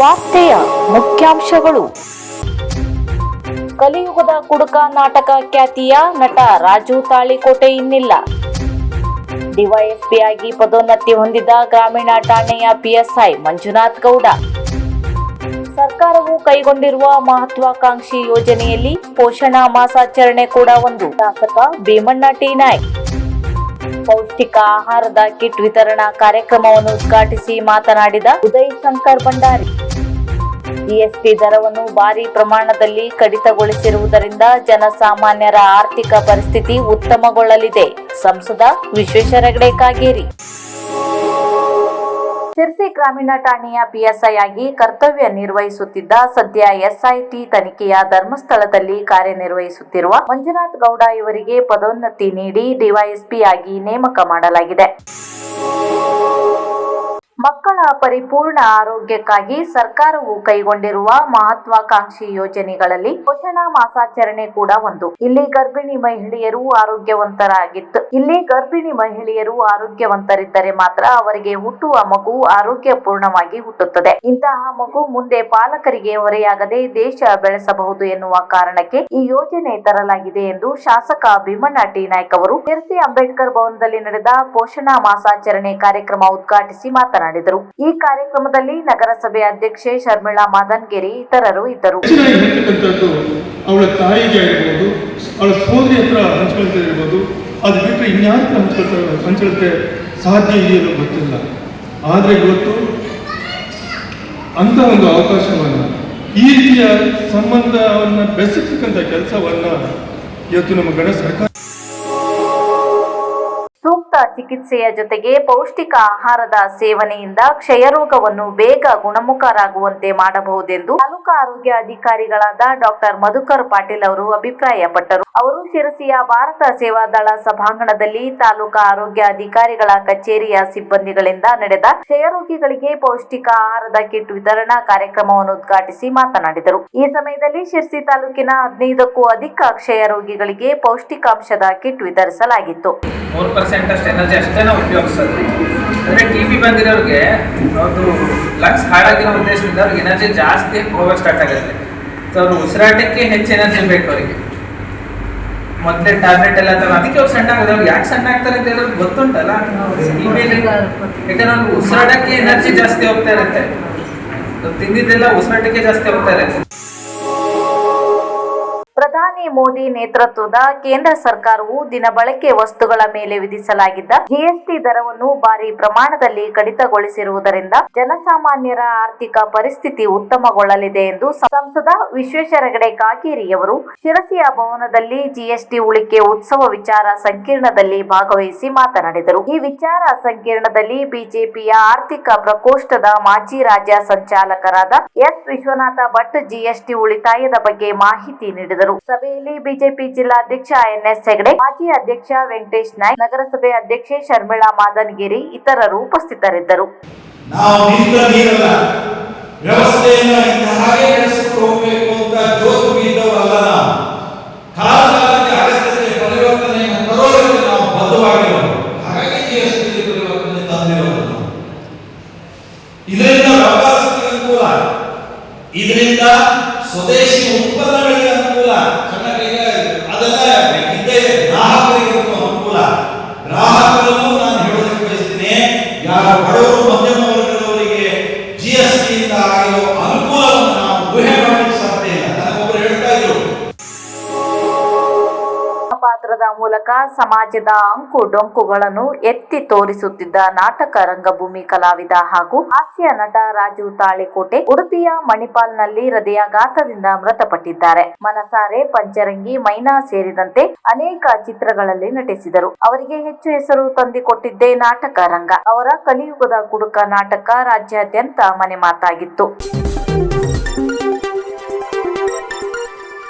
ವಾರ್ತೆಯ ಮುಖ್ಯಾಂಶಗಳು. ಕಲಿಯುಗದ ಕುಡುಕ ನಾಟಕ ಖ್ಯಾತಿಯ ನಟ ರಾಜು ತಾಳಿಕೋಟೆ ಇನ್ನಿಲ್ಲ. ಡಿವೈಎಸ್ಪಿಯಾಗಿ ಪದೋನ್ನತಿ ಹೊಂದಿದ ಗ್ರಾಮೀಣ ಠಾಣೆಯ ಪಿಎಸ್ಐ ಮಂಜುನಾಥ್ ಗೌಡ. ಸರ್ಕಾರವು ಕೈಗೊಂಡಿರುವ ಮಹತ್ವಾಕಾಂಕ್ಷಿ ಯೋಜನೆಯಲ್ಲಿ ಪೋಷಣಾ ಮಾಸಾಚರಣೆ ಕೂಡ ಒಂದು. ಶಾಸಕ ಭೀಮಣ್ಣ ಟಿ. ಪೌಷ್ಟಿಕ ಆಹಾರದ ಕಿಟ್ ವಿತರಣಾ ಕಾರ್ಯಕ್ರಮವನ್ನು ಉದ್ಘಾಟಿಸಿ ಮಾತನಾಡಿದ ಉದಯ್ ಶಂಕರ್ ಭಂಡಾರಿ. ಜಿಎಸ್ಟಿ ದರವನ್ನು ಭಾರಿ ಪ್ರಮಾಣದಲ್ಲಿ ಕಡಿತಗೊಳಿಸಿರುವುದರಿಂದ ಜನಸಾಮಾನ್ಯರ ಆರ್ಥಿಕ ಪರಿಸ್ಥಿತಿ ಉತ್ತಮಗೊಳ್ಳಲಿದೆ. ಸಂಸದ ವಿಶ್ವೇಶ್ವರ ಹೆಗಡೆ ಕಾಗೇರಿ. ಶಿರ್ಸಿ ಗ್ರಾಮೀಣ ಠಾಣೆಯ ಪಿಎಸ್ಐ ಆಗಿ ಕರ್ತವ್ಯ ನಿರ್ವಹಿಸುತ್ತಿದ್ದ ಸದ್ಯ ಎಸ್ಐಟಿ ತನಿಖೆಯ ಧರ್ಮಸ್ಥಳದಲ್ಲಿ ಕಾರ್ಯನಿರ್ವಹಿಸುತ್ತಿರುವ ಮಂಜುನಾಥ್ ಗೌಡ ಇವರಿಗೆ ಪದೋನ್ನತಿ ನೀಡಿ ಡಿವೈಎಸ್ಪಿ ಆಗಿ ನೇಮಕ ಮಾಡಲಾಗಿದೆ. ಮಕ್ಕಳ ಪರಿಪೂರ್ಣ ಆರೋಗ್ಯಕ್ಕಾಗಿ ಸರ್ಕಾರವು ಕೈಗೊಂಡಿರುವ ಮಹತ್ವಾಕಾಂಕ್ಷಿ ಯೋಜನೆಗಳಲ್ಲಿ ಪೋಷಣಾ ಮಾಸಾಚರಣೆ ಕೂಡ ಒಂದು. ಇಲ್ಲಿ ಗರ್ಭಿಣಿ ಮಹಿಳೆಯರು ಆರೋಗ್ಯವಂತರಾಗಿತ್ತು ಇಲ್ಲಿ ಗರ್ಭಿಣಿ ಮಹಿಳೆಯರು ಆರೋಗ್ಯವಂತರಿದ್ದರೆ ಮಾತ್ರ ಅವರಿಗೆ ಹುಟ್ಟುವ ಮಗು ಆರೋಗ್ಯಪೂರ್ಣವಾಗಿ ಹುಟ್ಟುತ್ತದೆ. ಇಂತಹ ಮಗು ಮುಂದೆ ಪಾಲಕರಿಗೆ ಹೊರೆಯಾಗದೆ ದೇಶ ಬೆಳೆಸಬಹುದು ಎನ್ನುವ ಕಾರಣಕ್ಕೆ ಈ ಯೋಜನೆ ತರಲಾಗಿದೆ ಎಂದು ಶಾಸಕ ಭೀಮಣ್ಣ ಟಿ. ನಾಯ್ಕ್ ಅವರು ಅಂಬೇಡ್ಕರ್ ಭವನದಲ್ಲಿ ನಡೆದ ಪೋಷಣಾ ಮಾಸಾಚರಣೆ ಕಾರ್ಯಕ್ರಮ ಉದ್ಘಾಟಿಸಿ ಮಾತನಾಡಿದರು. ಈ ಕಾರ್ಯಕ್ರಮದಲ್ಲಿ ನಗರಸಭೆ ಅಧ್ಯಕ್ಷೆ ಶರ್ಮಿಳಾ ಮಾದನ್ಗಿರಿ ಇತರರು ಇದ್ದರು. ಅವಳ ತಾಯಿಗೆ ಆಗಿರ್ಬೋದು, ಅವಳ ಸೋದರಿ ಹತ್ರ ಹಂಚ್ಕೊಳ್ತಾ ಇರ್ಬೋದು ಅದು ಬಿಟ್ಟರೆ ಇನ್ಯಾರ ಹತ್ರ ಹಂಚ್ಕೊಳ್ತಾ ಸಾಧ್ಯ ಇದೆಯೋ ಗೊತ್ತಿಲ್ಲ. ಆದರೆ ಇವತ್ತು ಅಂತ ಒಂದು ಅವಕಾಶವನ್ನು, ಈ ರೀತಿಯ ಸಂಬಂಧವನ್ನು ಬೆಸೆತಕ್ಕಂಥ ಕೆಲಸವನ್ನು ಇವತ್ತು ನಮ್ಮ ಗಣ ಸರ್ಕಾರ ಚಿಕಿತ್ಸೆಯ ಜೊತೆಗೆ ಪೌಷ್ಟಿಕ ಆಹಾರದ ಸೇವನೆಯಿಂದ ಕ್ಷಯರೋಗವನ್ನು ಬೇಗ ಗುಣಮುಖರಾಗುವಂತೆ ಮಾಡಬಹುದೆಂದು ತಾಲೂಕಾ ಆರೋಗ್ಯ ಅಧಿಕಾರಿಗಳಾದ ಡಾಕ್ಟರ್ ಮಧುಕರ್ ಪಾಟೀಲ್ ಅವರು ಅಭಿಪ್ರಾಯಪಟ್ಟರು. ಅವರು ಶಿರಸಿಯ ಭಾರತ ಸೇವಾದಳ ಸಭಾಂಗಣದಲ್ಲಿ ತಾಲೂಕಾ ಆರೋಗ್ಯ ಅಧಿಕಾರಿಗಳ ಕಚೇರಿಯ ಸಿಬ್ಬಂದಿಗಳಿಂದ ನಡೆದ ಕ್ಷಯರೋಗಿಗಳಿಗೆ ಪೌಷ್ಟಿಕ ಆಹಾರದ ಕಿಟ್ ವಿತರಣಾ ಕಾರ್ಯಕ್ರಮವನ್ನು ಉದ್ಘಾಟಿಸಿ ಮಾತನಾಡಿದರು. ಈ ಸಮಯದಲ್ಲಿ ಶಿರ್ಸಿ ತಾಲೂಕಿನ ಹದಿನೈದಕ್ಕೂ ಅಧಿಕ ಕ್ಷಯ ರೋಗಿಗಳಿಗೆ ಪೌಷ್ಟಿಕಾಂಶದ ಕಿಟ್ ವಿತರಿಸಲಾಗಿತ್ತು. ಎನರ್ಜಿ ಅಷ್ಟೇ ನಾವು ಉಪಯೋಗಿಸೋದು. ಅಂದರೆ ಟಿ ಬಿ ಬಂದಿರೋರಿಗೆ ಒಂದು ಲಂಗ್ಸ್ ಹಾಳಾಗಿರೋ ಉದ್ದೇಶದಿಂದ ಅವ್ರಿಗೆ ಎನರ್ಜಿ ಜಾಸ್ತಿ ಹೋಗೋಕೆ ಸ್ಟಾರ್ಟ್ ಆಗುತ್ತೆ. ಸೊ ಅವ್ರು ಉಸಿರಾಟಕ್ಕೆ ಹೆಚ್ಚು ಎನರ್ಜಿ ಬೇಕು ಅವರಿಗೆ. ಮೊದಲೇ ಟ್ಯಾಬ್ಲೆಟ್ ಎಲ್ಲ ತಗೊಂಡು ಅದಕ್ಕೆ ಅವ್ರು ಸಣ್ಣ ಆಗಿದೆ ಅವ್ರು ಯಾಕೆ ಸಣ್ಣ ಆಗ್ತಾರೆ ಅಂತ ಹೇಳೋದು ಗೊತ್ತುಂಟಲ್ಲ ಯಾಕಂದ್ರೆ ಅವ್ರಿಗೆ ಉಸಿರಾಟಕ್ಕೆ ಎನರ್ಜಿ ಜಾಸ್ತಿ ಹೋಗ್ತಾ ಇರುತ್ತೆ. ತಿಂದಿದ್ದೆಲ್ಲ ಉಸಿರಾಟಕ್ಕೆ ಜಾಸ್ತಿ ಹೋಗ್ತಾ ಇರುತ್ತೆ. ಪ್ರಧಾನಿ ಮೋದಿ ನೇತೃತ್ವದ ಕೇಂದ್ರ ಸರ್ಕಾರವು ದಿನಬಳಕೆ ವಸ್ತುಗಳ ಮೇಲೆ ವಿಧಿಸಲಾಗಿದ್ದ ಜಿಎಸ್ಟಿ ದರವನ್ನು ಭಾರಿ ಪ್ರಮಾಣದಲ್ಲಿ ಕಡಿತಗೊಳಿಸಿರುವುದರಿಂದ ಜನಸಾಮಾನ್ಯರ ಆರ್ಥಿಕ ಪರಿಸ್ಥಿತಿ ಉತ್ತಮಗೊಳ್ಳಲಿದೆ ಎಂದು ಸಂಸದ ವಿಶ್ವೇಶ್ವರ ಹೆಗಡೆ ಕಾಗೇರಿಯವರು ಶಿರಸಿಯ ಭವನದಲ್ಲಿ ಜಿಎಸ್ಟಿ ಉಳಿಕೆ ಉತ್ಸವ ವಿಚಾರ ಸಂಕಿರಣದಲ್ಲಿ ಭಾಗವಹಿಸಿ ಮಾತನಾಡಿದರು. ಈ ವಿಚಾರ ಸಂಕಿರಣದಲ್ಲಿ ಬಿಜೆಪಿಯ ಆರ್ಥಿಕ ಪ್ರಕೋಷ್ಠದ ಮಾಜಿ ರಾಜ್ಯ ಸಂಚಾಲಕರಾದ ಎಸ್ ವಿಶ್ವನಾಥ ಭಟ್ ಜಿಎಸ್ಟಿ ಉಳಿತಾಯದ ಬಗ್ಗೆ ಮಾಹಿತಿ ನೀಡಿದರು. ಸಭೆಯಲ್ಲಿ ಬಿಜೆಪಿ ಜಿಲ್ಲಾಧ್ಯಕ್ಷ ಎನ್ಎಸ್ ಹೆಗಡೆ, ಮಾಜಿ ಅಧ್ಯಕ್ಷ ವೆಂಕಟೇಶ್ ನಾಯ್ಕ್, ನಗರಸಭೆ ಅಧ್ಯಕ್ಷೆ ಶರ್ಮಿಳಾ ಮಾದನ್ಗಿರಿ ಇತರರು ಉಪಸ್ಥಿತರಿದ್ದರು. ಎಸ್ ಇದರಿಂದ ಸ್ವದೇಶಿ ಉತ್ಪನ್ನಗಳಿಗೆ ಚೆನ್ನಾಗಿ ಅದೆಲ್ಲ ಇದ್ದೇ ನಾನು ಹೇಳೋದಕ್ಕೆ ಬಯಸ್ತೇನೆ ಯಾರು ಬಡವರು ಪಾತ್ರದ ಮೂಲಕ ಸಮಾಜದ ಅಂಕು ಡೊಂಕುಗಳನ್ನು ಎತ್ತಿ ತೋರಿಸುತ್ತಿದ್ದ ನಾಟಕ ರಂಗಭೂಮಿ ಕಲಾವಿದ ಹಾಗೂ ಹಾಸ್ಯ ನಟ ರಾಜು ತಾಳಿಕೋಟೆ ಉಡುಪಿಯ ಮಣಿಪಾಲ್ನಲ್ಲಿ ಹೃದಯಾಘಾತದಿಂದ ಮೃತಪಟ್ಟಿದ್ದಾರೆ. ಮನಸಾರೆ, ಪಂಚರಂಗಿ, ಮೈನಾ ಸೇರಿದಂತೆ ಅನೇಕ ಚಿತ್ರಗಳಲ್ಲಿ ನಟಿಸಿದರು. ಅವರಿಗೆ ಹೆಚ್ಚು ಹೆಸರು ತಂದಿಕೊಟ್ಟಿದ್ದೇ ನಾಟಕ ರಂಗ. ಅವರ ಕಲಿಯುಗದ ಕುಡುಕ ನಾಟಕ ರಾಜ್ಯಾದ್ಯಂತ ಮನೆ ಮಾತಾಗಿತ್ತು